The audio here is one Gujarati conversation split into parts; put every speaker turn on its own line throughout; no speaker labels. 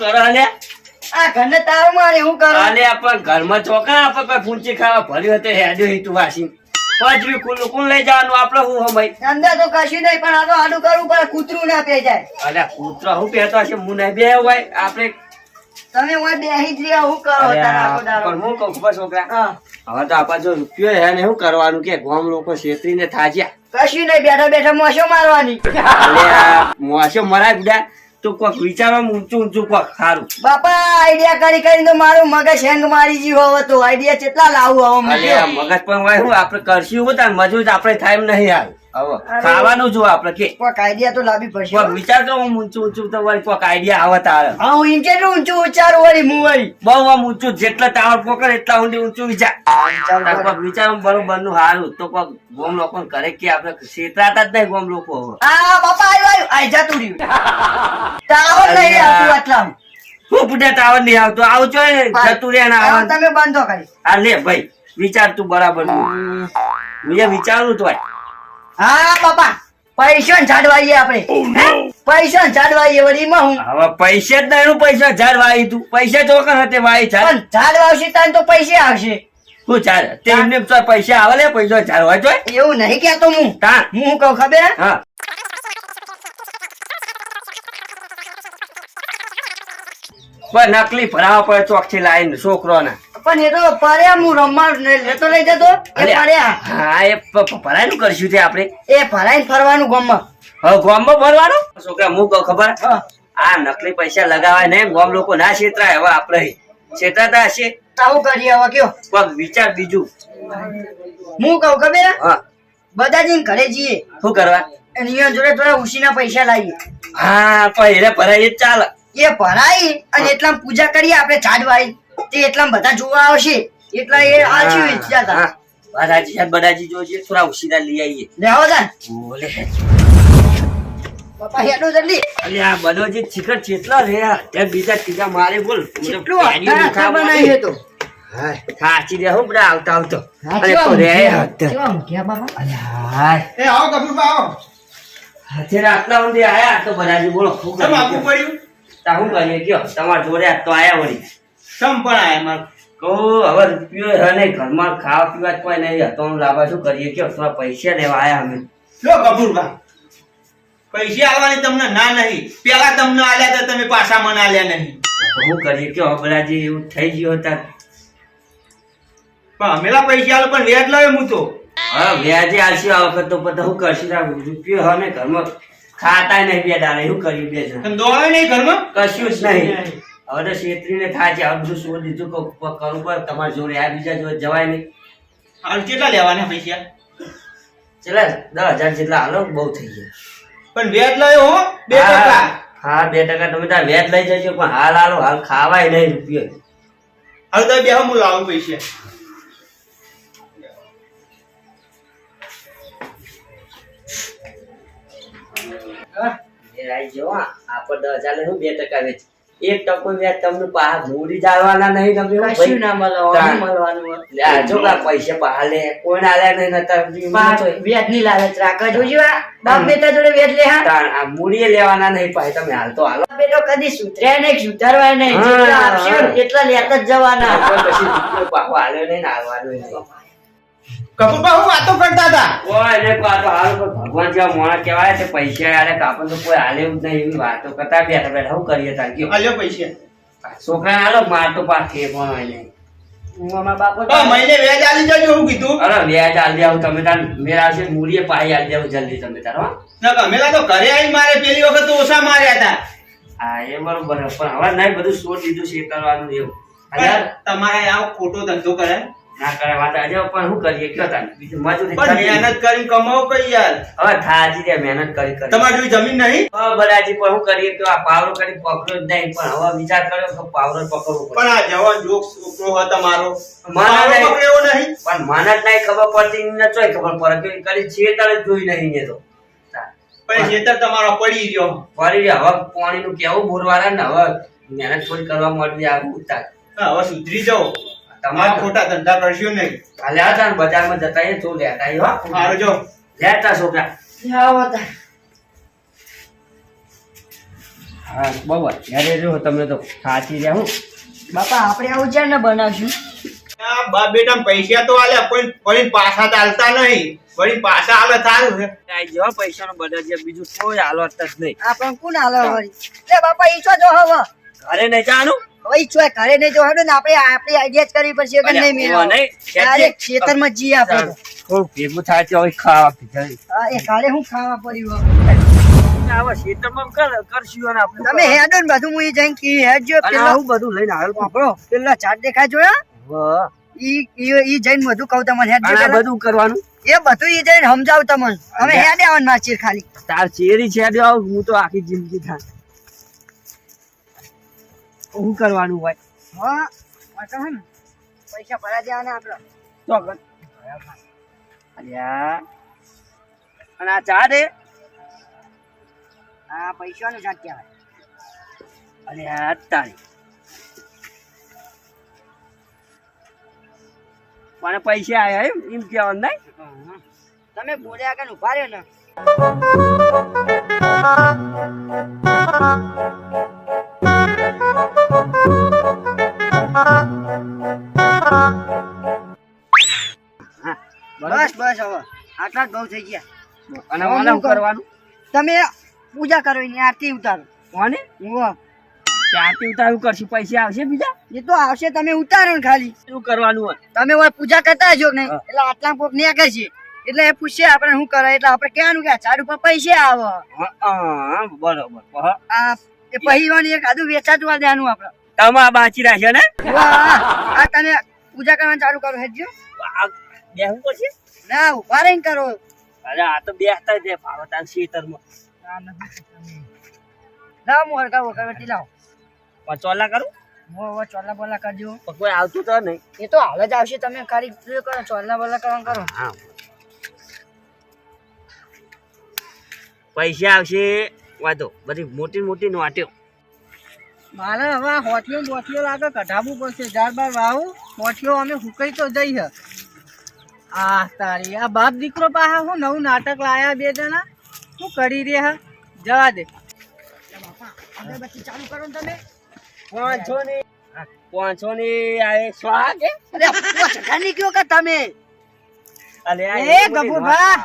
કરો લે
આ ઘરને તારું મારે હું કરું?
આલે આપણ ઘરમાં ચોકા આપણ કોઈ ફૂંચી ખાવા ભર્યું હતું હેડ્યો હીતું વાસી. પાંચમી કુલ કુલ લઈ જવાનું આપણે હું હમાઈ
અંદર તો કશું નહીં પણ આ તો આડું કરવું પડે કૂતરું ના પે જાય
અલ્યા કૂતરો હું પહેરતો હશે હું નહીં બે હોય આપણે
તમે હું બેહી જ રહ્યા હું કરો તારા આખો દાડો.
પણ હું કહું ખબર છોકરા હવે તો આપણા જો રૂપિયો હે ને શું કરવાનું કે ગામ લોકો છેતરીને થાજ્યા.
કશું નહીં બેઠા બેઠા મોસો મારવાની.
મોસો મરાય બુડા. તો કોક વિચારવામાં ઊંચું ઊંચું કોક સારું.
બાપા આઈડિયા કરી કરી તો મારું મગજ હેંગ મારી ગયું હવે તો. આઈડિયા કેટલા લાવું હવે
મગજ પણ હું આપણે કરશું તાર મજૂર આપણે થાય એમ નહીં
અરે.
ખાવાનું જો આપણે કે.
કોઈક આઈડિયા તો લાવવી પડશે.
કોક વિચાર તો હું ઊંચું ઊંચું તો વળી કોક આઈડિયા આવે. તારે
હા હું એમ કેટલું ઊંચું ઉચ્ચારું વળી હું વળી?
બહુ આમ ઊંચું જેટલા ટાવર પકડ એટલા ઊંડી ઊંચું વિચાર. કોક વિચાર બરોબરનું સારું તો કોક ગોમ લોકો કરે કે આપણે છેતરાતા જ નહીં ગોમ લોકો હવે.
હા બાપા આવ્યું આવ્યું આઈ જતું રહ્યું. ટાવર નહીં આવતું આટલામાં.
હું પૂછે ટાવર નહીં આવતો? આવજો જતું રે ને
તમે બંધો કરી
હા લે ભાઈ વિચાર તું બરાબર. નું. મેં વિચારું તો
હા બાપા. પૈસા ઝાડવાઈએ આપણે. પૈસા ને ઝાડવાઈએ વળી માં હું?
હવે પૈસે જ નહીં પૈસા ઝાડ તું. પૈસા ચોકન હતે વાઈ
પણ ઝાડ વાવશે તાન તો પૈસે આવશે.
તું ચાલ? તે એમને તો પૈસા આવે લે પૈસા ઝાડ જો
એવું નહીં કેતો હું.
તા
હું કહું ખબર? હા.
પણ નકલી ભરાવા પડે ચોકથી લાઈન છોકરો ના
પણ એ તો પર્યા હું રમવા લેતો લઈ જતો. એ પર્યા
હા એ પ- પ- ભરાયનું કરશું તે આપણે.
એ ભરાઈને ફરવાનું ગામમાં.
હવે ગામમાં ભરવાનું? છોકરા હું ખબર. આ નકલી પૈસા લગાવાય ને ગામ લોકો ના છેતરાય. હવે આપણે છેતરાતા હશે.
આવું કરીએ હવે કયો.
પણ વિચાર બીજું.
હું કહું ખબર? હા. બધા જઈને ઘરે જઈએ.
શું કરવા?
અને જોડે થોડા ઉશીના પૈસા લાવીએ.
હા પણ એને ભરાય ચાલ.
એ ભરાય અને એટલા પૂજા કરીએ આપણે ઝાડવાઈ તે એટલા બધા જોવા આવશે એટલા એ આછી ઈચ્છા હતા
હા. સાહેબ છે, જોજે થોડા ઉશીરા લઈ આવીએ
લેવો તાન.
બોલે.
પપ્પા હેડો જલ્દી.
અલે આ બદોજી ચીકર ચેટલા રે તે બીજા ત્રીજા મારે બોલ.
કેટલું આખા આખા બનાવ્યું હતું.
દે હું બધા આવતા આવતો. અરે તો રે
ઊંઘ્યા? કેવા ઊંઘ્યા બાપા?
અલે
એ આવો કપૂરબા આવો.
અત્યારે આટલા ઊંધી આયા તો બદાજી બોલો શું
કેમ આપવું
કરીએ
પડ્યું?
તા શું કરીએ કયો તમારા જોડે તો આયા વળી.
સમ પણ માર
કહું હવે રૂપિયો હે નહીં ઘરમાં ખાવા પીવા કોઈ નહીં. હતો લાવવા શું કરીએ? કે થોડા પૈસા લેવા આવ્યા અમે.
લો કપૂરભા પૈસા આવવાની તમને ના નહીં. પેલા તમને આલ્યા તો તમે પાછા મને આલ્યા નહીં.
હું કરીએ? કે હવે એવું થઈ ગયો હતા?
પણ અમેલા પૈસા આલો પણ વ્યાજ લાવે હું તો.
હા વ્યાજે આલશું આ વખત તો બધા હું કરશું? રૂપિયો હવે ને ઘરમાં ખાતા નહીં બે દાડે. શું કર્યું બે જણ?
દોડે નહીં ઘરમાં?
કશું જ નહીં. હવે તો છેતરીને થાય છે. હવે બધું શું દીધું કરું પડે. તમારી જોડે આ બીજા જોડે જવાય નહીં.
હાલ કેટલા લેવાના પૈસા?
ચલા દસ હજાર જેટલા હાલો બહુ થઈ ગયા.
પણ વ્યાજ લાયો હો? બે ટકા.
હા, હા બે ટકા. તમે ત્યાં વ્યાજ લઈ જજો પણ હાલ હાલો હાલ ખાવાય નહીં રૂપિયો.
હાલ તો બે હું લાવું પૈસા.
એ આઈ જો આપણે દસ હજાર લઈને બે ટકા વેચ. એક ટકો વ્યાજ તમને પાછા મૂડી જાળવાના નહીં તમે
કશું ના મળે મળવાનું.
લે આ પૈસા પાહા લે કોઈને આલ્યા નહીં નતા
વ્યાજની લાલચ રાખવા જોજો. બાપ બેટા જોડે વ્યાજ લે હા.
આ મૂડીએ લેવાના નહીં પાછા તમે હાલ તો હાલો.
બેટો કદી સુધરે નહીં સુધારવાય નહીં. એટલા લેતા જ જવાના.
પછી રૂપિયો પાછો નહીં ને હાલવાનો નહીં.
કપૂરબા હું વાતો કરતા હતા.
કોઈ એને પાછો હાલ ભગવાન જેવા મોણા કહેવાય છે પૈસા આલે કાપન તો કોઈ હાલે જ નહીં એવી વાતો કરતા બેઠા બેઠા. હું કરીએ તાર કયો?
આલ્યો પૈસા.
છોકરા હાલો માર તો પાછે પણ હોય નહીં
બાપો
તો મહિને વ્યાજ આલી જજો હું કીધું.
અરે વ્યાજ આલ આવું તમે તાર મેરા છે મૂડીએ પાઈ આલ દેવું જલ્દી તમે તાર હો.
ના તો ઘરે આવી મારે પેલી વખત ઓછા માર્યા હતા
હા એ બરોબર પણ હવે નહીં બધું છોડ દીધું છે કરવાનું એવું.
તમારે આવો ખોટો ધંધો કરે
ના કરે વાત આજે પણ શું કરીએ? કયો તાર બીજું મજૂરી
પણ મહેનત કરીને કમાવો કઈ યાર?
હવે થાજી રે મહેનત કરી કરી.
તમારી જમીન નહીં?
હવે બરાજી પણ શું કરીએ? કે આ પાવરો કરી પકડ્યો જ નહીં. પણ હવે વિચાર કર્યો કે પાવરો પકડવો
પણ આ જવાન જોક છોકરો હતો તમારો
મારા
પકડ્યો નહીં?
પણ મને નહીં ખબર પડતી ને ચોય ખબર પડે કે કરી છે તારે જોઈ નહીં ને તો.
પણ ખેતર તમારો પડી ગયો.
ફરી હવે પાણી નું કેવું બોરવાના ને હવે મહેનત થોડી કરવા મળવી આવું ઉતાર.
હવે સુધરી જાઓ. તમારા ખોટા ધંધા કરશો નહીં.
હાલે હતા ને બજારમાં જતા એ તો લેતા આયો
મારો જો.
લેતા છોકરા.
આવો તાર.
હા બહુ અત્યારે જો તમે તો સાચી રહ્યા હું.
બાપા આપણે આવું છે ને બનાવશું?
બા બેટા પૈસા તો આલ્યા પણ પણ પાછા ચાલતા નહીં. વળી પાછા આલે સારું છે.
આ જેવા પૈસાનો બદલ છે બીજું કોઈ હાલત જ નહીં.
આપણે કોણ હાલો વળી? બાપા ઈચ્છો જો હવે.
ઘરે નહીં જવાનું?
હવે ઘરે નહીં જો ને આપણે આપણી આઈડિયા જ કરવી પડશે કે નહીં
અલ્યા,
મેળવો
નહીં,
ડાયરેક્ટ ખેતરમાં જઈએ આપણે
થોડું ભેગું થાય છે હવે ખાવા પીધા.
એ ઘરે હું ખાવા પડ્યું હવે.
ખેતરમાં કરશું અને આપણે
તમે હેડો ને બધું હું જઈને કી હેડજો.
અને
પેલો
બધું લઈને આવ્યો
આપણો. પેલા ચાટ દેખાય જોયા? ઈ ઈ ઈ જઈને બધું કહું તમને હેડજો
બધું કરવાનું?
એ બધું ઈ જઈને સમજાવું તમને. અમે
અલ્યા.
હેડે આવવાનું માચીર ખાલી.
તાર ચેરી છે હું તો આખી જિંદગી થાય શું કરવાનું હોય.
હા ને પૈસા ભરા દેવાના
તો અલ્યા. અને આ ચા દે
હા પૈસાનું ચાટ કહેવાય.
અલ્યા તારી મને પૈસા આવ્યા એમ એમ કહેવાનું નહીં.
તમે બોલ્યા કે ઊભા રહ્યો ને. બસ બસ હવે. આટલા જ બહુ થઈ ગયા.
અને મને કરવાનું?
તમે પૂજા કરો એની આરતી ઉતારો.
કોને?
હું
આરતી ઉતારું કરશું પૈસા આવશે બીજા?
એ તો આવશે તમે ઉતારો ને ખાલી.
શું કરવાનું હોય?
તમે હોય પૂજા કરતા હશો નહીં એટલે આટલા કોક ને કરશે એટલે એ પૂછશે આપણે શું કરે એટલે આપણે કહેવાનું કે આ ચાર ઉપર પૈસા આવે.
બરોબર.
આ એ પહેરવાનું એક આદુ વેચાતું દેવાનું આપણે.
તમે બાચી રાખ્યો ને?
આ તને પૂજા કરવાનું ચાલુ કરો હેજો
બેહું પછી
ના ઊભા રહીને કરો.
અરે આ તો બેસતા જ ભાવતા ખેતરમાં.
ના મોર કાવો કરવટી લાવો.
પચોલા કરું?
મો ચોલા બોલા કરજો.
કોઈ આવતું તો નહીં.
એ તો હાલ જ આવશે તમે ખાલી કરો ચોલા બોલા કરવાનું કરો.
હા. પૈસા આવશે વાંધો બધી મોટી મોટી નોટ્યો
મારે હવે હોઠીઓ બોઠીઓ લાગે કઢાવવું પડશે. ચાર બાર વાવું હોઠીઓ અમે હુકાઈ તો જઈ હ આ તારી આ બાપ દીકરો પાસે હું નવું નાટક લાયા બે જણા. શું કરી રહ્યા જવા દે. અગરબત્તી ચાલુ કરો ને તમે
પાંચસો ની પાંચસો ની આ એ સ્વાગ હે?
અરે કયો કે તમે?
અલે
એ ગભુભા.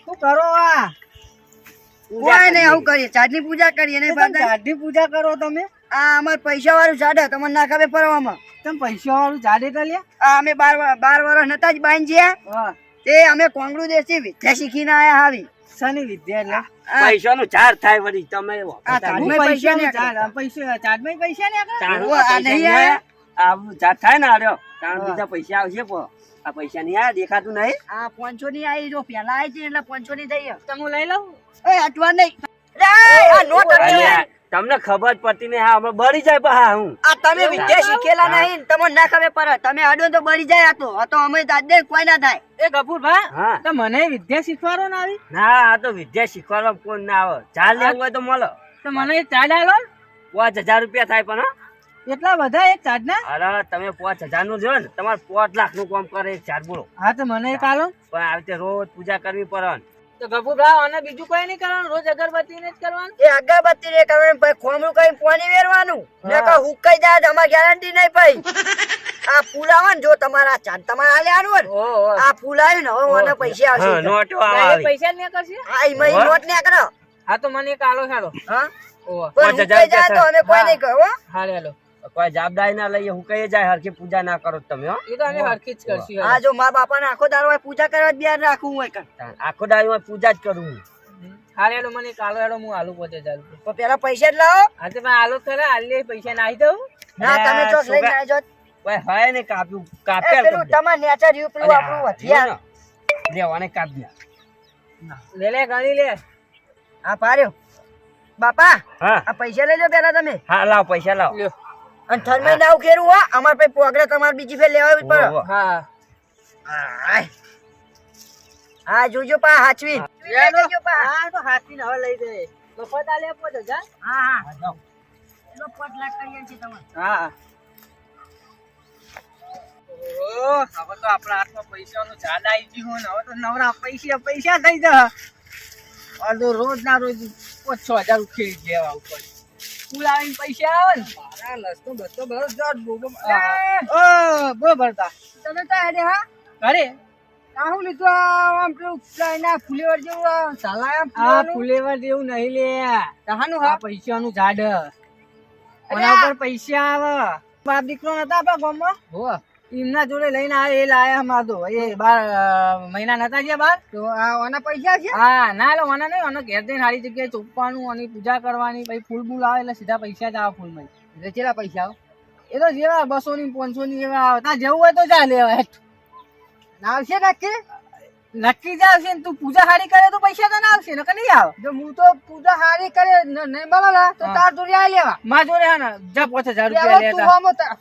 શું કરો આ? કોઈ નહીં. આવું કરીએ. ચાટની પૂજા કરીએ ને ચાટની પૂજા કરો તમે. આ અમાર પૈસા વાળું ચાડે તમને ના ખબર પડવામાં તમે પૈસા વાળું ચાડે તો લ્યા. આ અમે બાર બાર વર્ષ નતા જ બાંધ જ્યાં તે અમે કોંગડું દેશી વિદ્યા શીખીને આયા આવી શની વિદ્યા એટલે
પૈસાનું ઝાડ થાય વળી તમે
પૈસા ને
પૈસા
ચાટમાં પૈસા ને આ નહીં
નહીં
આયા?
આયા? આ થાય ને તાણ બીજા પૈસા આવશે આ પૈસા નહીં આયા દેખાતું નહીં?
આ પાંચસો ની આવી જો પેલા આવી એટલે પાંચસો ની થઈ તમે લઈ લઉં? એ અટવા નહીં. આ નોટ
તમને ખબર પડતી નહીં. હા હમણાં બળી જાય પણ હા હું.
આ તમે વિદ્યા શીખેલા નહીં તમને ના ખબર પડે. તમે અડો તો બળી જાય આ તો. આ તો અમે દાદે કોઈ ના થાય. એ ગફુરભા
હા.
તો મને વિદ્યા શીખવાડો ના આવી.
ના આ તો વિદ્યા શીખવાડવા કોઈ ના આવે. ચાલ લેવું હોય તો મળો.
તો મને ચાર્જ આલો.
પાંચ હજાર રૂપિયા થાય પણ હો.
એટલા બધા એક ચાર્જ ના
અરે તમે પાંચ હજારનું જો ને. તમારે પાંચ લાખનું કામ કરે એક ચાર્જ બોલો.
હા તો મને એક આલો.
પણ આવી રીતે રોજ પૂજા કરવી પડે.
તો ગફુરભા અને બીજું કોઈ નહીં કરવાનું રોજ અગરબત્તી ને જ કરવાનું. એ અગરબત્તી ને કરવાનું પછી ખોમરું કઈ પાણી વેરવાનું. ને કા હુકાઈ જાય તો ગેરંટી નહીં ભાઈ આ ફૂલ આવે ને જો તમારા તમારે હાલે આનું હોય ને આ ફૂલ આવ્યું ને હવે મને પૈસા
હા
આવશે.
નોટો આવે.
પૈસા ને કરશે નોટ ને કરો હા. તો મને એક આલો સારો હા? જાય તો અમે કોઈ નહીં હો.
કોઈ જવાબદારી ના લઈએ હું કહીએ જાય હરખી પૂજા ના કરો તમે હો.
એ તો અમે હરખી જ કરશી
આ જો મા બાપા આખો દારો પૂજા કરવા જ ધ્યાન રાખવું હોય કરતા
આખો દારો પૂજા જ કરું હું.
હાલે મને કાલો હાલો હું આલુ પોતે ચાલુ
તો પેલા પૈસા જ લાવો.
હા તો આલુ ખરા આલી પૈસા નાખી દઉં.
ના તમે ચોક લઈને આવજો.
ભાઈ હોય ને કાપ્યું કાપ્યા
પેલું તમાર નેચર યુ પેલું આપણું હથિયાર.
લેવાને કાપ્યા
લે લે ગણી લે.
આ પાર્યો બાપા
હા.
આ પૈસા લઈ લો પેલા તમે.
હા લાવ પૈસા લાવ.
લ્યો.
અને થર્મલ ના ઉખેરું હો. અમાર પછી પોગડા તમારે બીજી ફેર લેવા જ પડે.
હા.
હા જોજો પા હાચવી. જોજો પા
હા તો હાચવી ને હવે લઈ દે મફત આલે પોત જા
હા? હા એનો પટ લાખ છે તમાર.
હા ઓ હવે તો આપણા હાથમાં પૈસાનું ઝાડ આવી ગયું ને હવે તો નવરા પૈસા પૈસા થઈ જા અડધો રોજ ના રોજ પાંચ છ હજાર ઉખેરી દેવા લેવા ઉપર.
ફૂલ પૈસા આવે ને?
મારા લસતો બસતો બસ જટ બોબો
ઓ બરોબર તા
તમે તો હેડે હા?
ઘરે?
આહું લીધું આમ પેલું ફુલેવર જેવું આ સાલાયા
આ ફુલેવર જેવું નહીં લે. તાનું
હા?
પૈસાનું ઝાડ. એના ઉપર પૈસા આવે. બાપ દીકરો નતા આપણા ગામમાં?
હો
એમના જોડે લઈને આ એ લાયા અમાર તો એ બાર મહિના નતા ગયા બાર.
તો આ પૈસા છે?
હા ના એટલે ઓના નહીં ઓનો ઘેર જઈને સારી જગ્યાએ ચોપવાનું અને પૂજા કરવાની પછી ફૂલ બૂલ આવે એટલે સીધા પૈસા જ આવે ફૂલમાં.
એટલે કેટલા પૈસા આવે
એ તો જેવા બસો ની પાંચસો ની જેવા આવે. ત્યાં જવું હોય તો જા લેવા હેઠ.
ના આવશે નક્કી
નક્કી જ આવશે તું પૂજા હારી કરે તો પૈસા તને આવશે ને નહીં આવે.
જો હું તો પૂજા હારી કરે નહીં મળે તો તાર જોડે આ લેવા.
માં જોડે હા ને જા પાંચ હજાર રૂપિયા લેતા.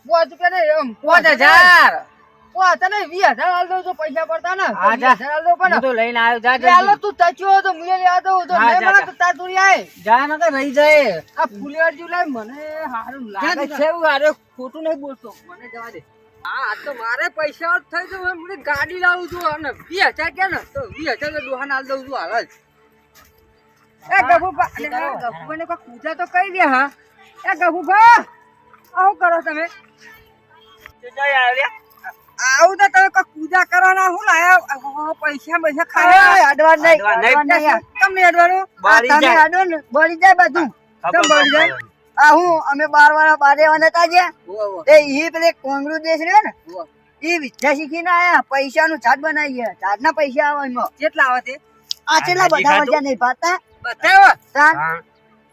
પાંચ રૂપિયા નહીં, એમ
પાંચ હજાર.
પાંચ તને વીસ હજાર દઉં પૈસા પડતા ને વીસ હજાર આલ દઉં પણ.
તો લઈને આવ્યો જા
એટલે હાલો તું તચ્યો તો મુએ લેવા દઉં તો નહીં
જા,
મળે તો તાર જોડે આય.
જા ને રહી જાય.
આ ફુલેવર જેવું લાય મને હારું લાગે છે એવું હારે ખોટું નહીં બોલતો. મને જવા દે. હા તો મારે પૈસા જ થઈ જવું મને ગાડી લાવું છું અને વીસ હજાર કે ને તો વીસ હજાર તો દુહાન આલ દઉં છું હાલ જ. એ ગભુભા આ કોઈ પૂજા તો કરી દે હા. એ ગભુભા આવું કરો તમે? આવું તો તમે કોઈ પૂજા કરવાના હું લાયા પૈસા પૈસા ખાવા
અડવાન્સ નહીં.
તમે અડવાનું?
તમે
અડવાનું
અડો બળી જાય બધું.
તમે બળી જાય?
આ હું અમે બાર વાળા બારે
ઉવ્વ, ઉવ્વ,
એ ઈ પેલે કોંગડું દેશ રહ્યો ને ઈ વિદ્યા શીખીને આયા પૈસાનું ઝાડ બનાવી ના પૈસા આવે એમાં.
કેટલા આવે તે.
આ કેટલા બધા વજા નહીં પાતા
બતાવો.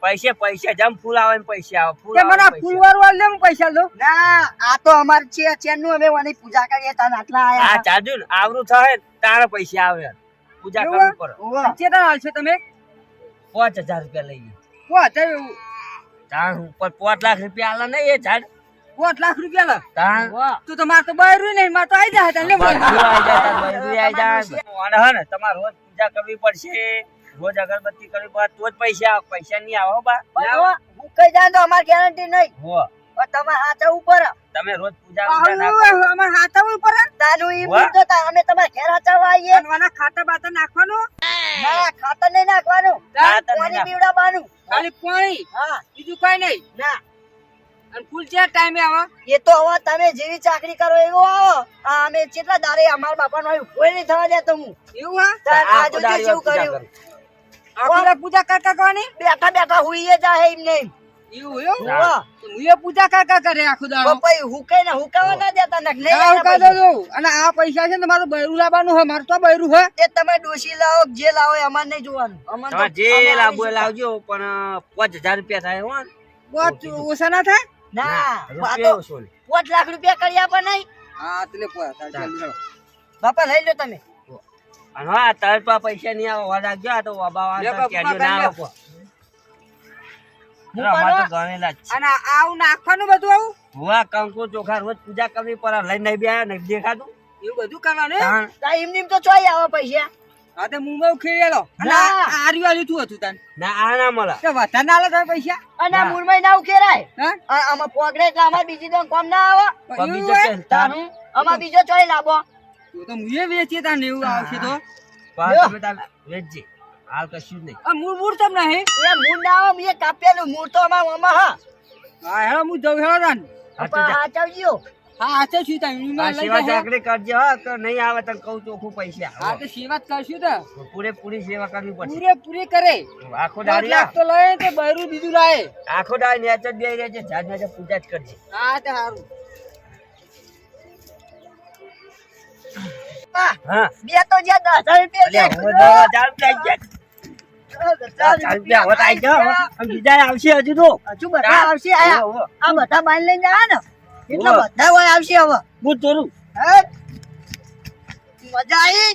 પૈસે પૈસા જેમ ફૂલ આવે પૈસા આવે. ફૂલ
કે મને ફૂલ
પૈસા.
વાળું આલ દે પૈસા લો
ના આ તો અમાર છે ચેનનું અમે વાની પૂજા કરીએ તાન આટલા આયા.
આ ચાજુ આવરું થાય તારા પૈસા આવે. પૂજા? કરવી પડે.
કેટલા હાલશો તમે?
પાંચ હજાર રૂપિયા લઈએ
પાંચ એવું.
તાણ ઉપર પાંચ લાખ રૂપિયા આલે નહીં એ ઝાડ.
પાંચ લાખ રૂપિયા લા
તાણ
તું તો માર તો બહાર નહીં માર તો આવી જાય તને
બધું આઈ જાય તાર આઈ જાય. હે ને તમારે રોજ પૂજા કરવી પડશે. રોજ અગરબત્તી કરવી પડે તો જ પૈસા આવે પૈસા નહીં આવો બા.
હું કઈ જાય તો અમાર ગેરંટી નહીં.
હો
તમારે તમે હાથે ઉપર
તમે રોજ પૂજા પૂજા.
અમાર હાથા ઉપર હે?
તાનું ઈ. મૂકતો તા અમે તમારા ઘેર હાચવવા આવીએ.
અને ખાતા બાતા નાખવાનું?
ના ખાતર નહીં નાખવાનું. પાણી પીવડાવવાનું.
ખાલી પાણી?
હા.
બીજું કઈ નહીં?
ના.
અને ફૂલ છે ટાઈમે આવે?
એ તો હવે તમે જેવી ચાકરી કરો એવું આવો. આ અમે કેટલા દાડે અમારા બાપાનો આવ્યું કોઈ નહીં થવા દેતો હું.
એવું હા?
આજુ
પૂજા
જેવું કર્યું.
આપણે પૂજા કાકા કરવાની?
બેઠા બેઠા હુઈએ જાય એમ નહીં
એવું એવું હું પૂજા કાકા કરે આખું દાડો.
પપ્પાઈ હુકે ને હુકાવા ના દેતા ને નહીં
ના,
એના
હું કહી
પૈસા.
દઉં છું. અને આ પૈસા છે ને મારું બૈરું લાવવાનું હે મારું તો બૈરું હે
એ તમે ડોશી લાવો જે લાવો એ નહીં જોવાનું. અમારે તો-
જે
આવીશું.
લાવજો પણ પાંચ હજાર રૂપિયા થાય હો.
બહુ ઓછા ના થાય?
ના આ
રૂપિયા
તો
ઓછો લે.
પાંચ લાખ રૂપિયા કરી આપે નહીં.
હા એટલે
બાપા લઈ લો તમે.
અને હા તારે પૈસા નહીં આવે રાખજો આ તો ના.
અને આવું નાખવાનું બધું આવું?
હુઆ કંકુ ચોખા રોજ પૂજા કરવી પડે લઈને નહીં બે નહીં દેખાતું.
એવું બધું કરવાનું હે?
તાણ.
તા એમ નેમ તો ચોઈ આવે પૈસા.
હા તો મુંબઈ ખેડેલો અને
ના.
આ- આ આર્યું આર્યું શું હતું તને.
ના આ ના મળે.
તો વધારે ના લે પૈસા?
અને આ
ના.
હા?
આમાં પોગડે એટલે અમારે બીજી તો કોમ ના આવે. તારું અમાર બીજો ચોઈ લાવો
તો તો મુએ વેચીએ તાને એવું આવશે તો.
વેચજે. હાલ કશું જ નહીં.
આ મૂળ મૂળ તમને નહીં?
એ મૂળ ના આવે મેં કાપેલું મૂળ તો અમાર મામા હા.
હા હેડો હું જઉં હેડો રાન
હા તો.
આ ચાવજો
હા હાથે છું તાન એની માં લઈ
સેવા જાગડે કરજો હા તો નહીં આવે તો કહું ચોખ્ખું પૈસા.
હા તો સેવા જ કરશું તો.
પૂરેપૂરી સેવા કરવી પડશે.
પૂરે પૂરી કરે
આખો દાડી
તો લઈ તો બૈરું બીજું લાય.
આખો દાડી નેચર બે રહેજે જાત જાત પૂજા જ કરજે.
હા તો સારું
બે તો દસ રૂપિયા
હજાર રૂપિયા બીજા આવશે હજુ તો.
હજુ બધા આવશે. આ બધા બાંધ લઈને જાય ને. એટલે બધા હોય આવશે હવે.
હું તોરું
મજા આવી